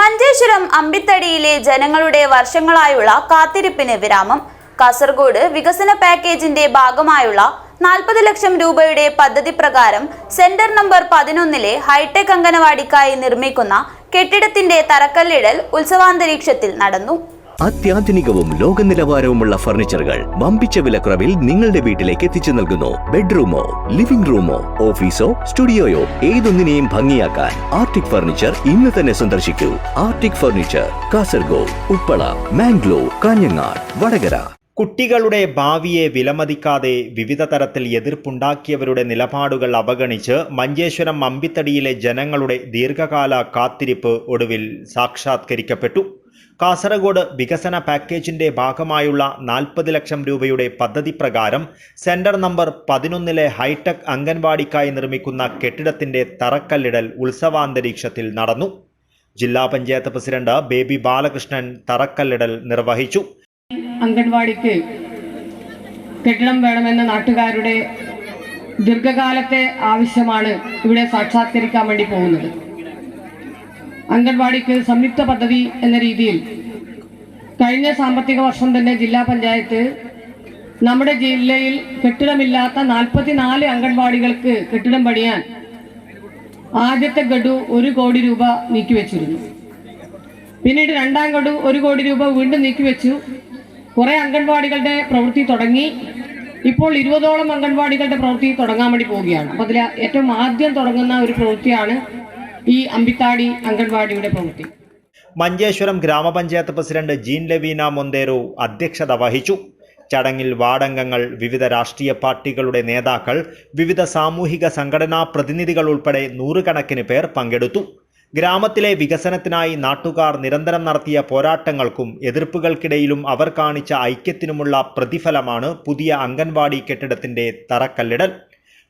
മഞ്ചേശ്വരം അമ്പിത്തടിയിലെ ജനങ്ങളുടെ വർഷങ്ങളായുള്ള കാത്തിരിപ്പിന് വിരാമം. കാസർഗോഡ് വികസന പാക്കേജിന്റെ ഭാഗമായുള്ള നാൽപ്പത് ലക്ഷം രൂപയുടെ പദ്ധതി പ്രകാരം സെന്റർ നമ്പർ പതിനൊന്നിലെ ഹൈടെക് അംഗനവാടിക്കായി നിർമ്മിക്കുന്ന കെട്ടിടത്തിന്റെ തറക്കല്ലിടൽ ഉത്സവാന്തരീക്ഷത്തിൽ നടന്നു. അത്യാധുനികവും ലോക നിലവാരവുമുള്ള ഫർണിച്ചറുകൾ വമ്പിച്ച വിലക്കുറവിൽ നിങ്ങളുടെ വീട്ടിലേക്ക് എത്തിച്ചു നൽകുന്നു. ബെഡ്റൂമോ ലിവിംഗ് റൂമോ ഓഫീസോ സ്റ്റുഡിയോയോ ഏതൊന്നിനെയും ഭംഗിയാക്കാൻ ആർട്ടിക് ഫർണിച്ചർ ഇന്ന് തന്നെ സന്ദർശിക്കൂ. Arctic furniture Kasaragod Uppala Mangalore Kanhangad Vatakara. കുട്ടികളുടെ ഭാവിയെ വിലമതിക്കാതെ വിവിധ തരത്തിൽ എതിർപ്പുണ്ടാക്കിയവരുടെ നിലപാടുകൾ അവഗണിച്ച് മഞ്ചേശ്വരം അമ്പിത്തടിയിലെ ജനങ്ങളുടെ ദീർഘകാല കാത്തിരിപ്പ് ഒടുവിൽ സാക്ഷാത്കരിക്കപ്പെട്ടു. കാസർഗോഡ് വികസന പാക്കേജിന്റെ ഭാഗമായുള്ള നാൽപ്പത് ലക്ഷം രൂപയുടെ പദ്ധതി പ്രകാരം സെന്റർ നമ്പർ പതിനൊന്നിലെ ഹൈടെക് അംഗൻവാടിക്കായി നിർമ്മിക്കുന്ന കെട്ടിടത്തിന്റെ തറക്കല്ലിടൽ ഉത്സവാന്തരീക്ഷത്തിൽ നടന്നു. ജില്ലാ പഞ്ചായത്ത് പ്രസിഡന്റ് ബേബി ബാലകൃഷ്ണൻ തറക്കല്ലിടൽ നിർവഹിച്ചു. അംഗൻവാടിക്ക് കെട്ടിടം വേണമെന്ന നാട്ടുകാരുടെ ദീർഘകാലത്തെ ആവശ്യമാണ് ഇവിടെ സാക്ഷാത്കരിക്കാൻ വേണ്ടി പോകുന്നത്. അംഗൻവാടിക്ക് സംയുക്ത പദ്ധതി എന്ന രീതിയിൽ കഴിഞ്ഞ സാമ്പത്തിക വർഷം തന്നെ ജില്ലാ പഞ്ചായത്ത് നമ്മുടെ ജില്ലയിൽ കെട്ടിടമില്ലാത്ത നാൽപ്പത്തിനാല് അംഗൻവാടികൾക്ക് കെട്ടിടം പണിയാൻ ആദ്യത്തെ ഗഡു ഒരു കോടി രൂപ നീക്കിവെച്ചിരുന്നു. പിന്നീട് രണ്ടാം ഗഡു ഒരു കോടി രൂപ വീണ്ടും നീക്കിവെച്ചു. കുറെ അംഗൻവാടികളുടെ പ്രവൃത്തി തുടങ്ങി. ഇപ്പോൾ ഇരുപതോളം അംഗൻവാടികളുടെ പ്രവൃത്തി തുടങ്ങാൻ വേണ്ടി പോവുകയാണ്. അപ്പോൾ അതിൽ ഏറ്റവും ആദ്യം തുടങ്ങുന്ന ഒരു പ്രവൃത്തിയാണ് ഈ അമ്പിത്താടി അംഗൻവാടിയുടെ പ്രവൃത്തി. മഞ്ചേശ്വരം ഗ്രാമപഞ്ചായത്ത് പ്രസിഡന്റ് ജീൻ ലവീന മൊന്തേരോ അധ്യക്ഷത വഹിച്ചു. ചടങ്ങിൽ വാർഡംഗങ്ങൾ വിവിധ രാഷ്ട്രീയ പാർട്ടികളുടെ നേതാക്കൾ വിവിധ സാമൂഹിക സംഘടനാ പ്രതിനിധികൾ ഉൾപ്പെടെ നൂറുകണക്കിന് പേർ പങ്കെടുത്തു. ഗ്രാമത്തിലെ വികസനത്തിനായി നാട്ടുകാർ നിരന്തരം നടത്തിയ പോരാട്ടങ്ങൾക്കും എതിർപ്പുകൾക്കിടയിലും അവർ കാണിച്ച ഐക്യത്തിനുമുള്ള പ്രതിഫലമാണ് പുതിയ അംഗൻവാടി കെട്ടിടത്തിന്റെ തറക്കല്ലിടൽ.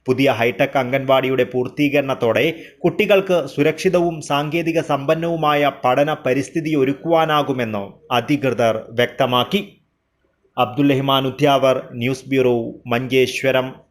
പുതിയ ഹൈടെക് അംഗൻവാടിയുടെ പൂർത്തീകരണത്തോടെ കുട്ടികൾക്ക് സുരക്ഷിതവും സാങ്കേതിക സമ്പന്നവുമായ പഠന പരിസ്ഥിതി ഒരുക്കുവാനാകുമെന്ന് അധികൃതർ വ്യക്തമാക്കി. Abdul Rahman Udyavar news bureau Manjeshwaram.